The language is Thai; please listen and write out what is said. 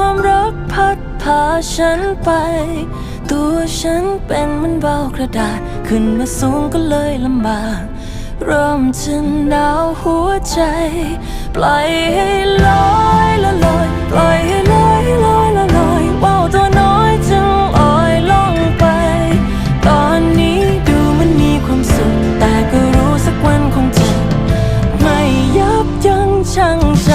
ความรักพัดพาฉันไป ตัวฉันเป็นมันเบากระดาษ ขึ้นมาสูงก็เลยลำบากเริ่มจะหนาวหัวใจ ปล่อยให้ลอยละลอย ปล่อยให้ลอยลอยละลอยเบาตัวน้อยจึงอ่อยลงไป ตอนนี้ดูมันมีความสุข แต่ก็รู้สักวันคงจะไม่ยับยั้งชั่งใจ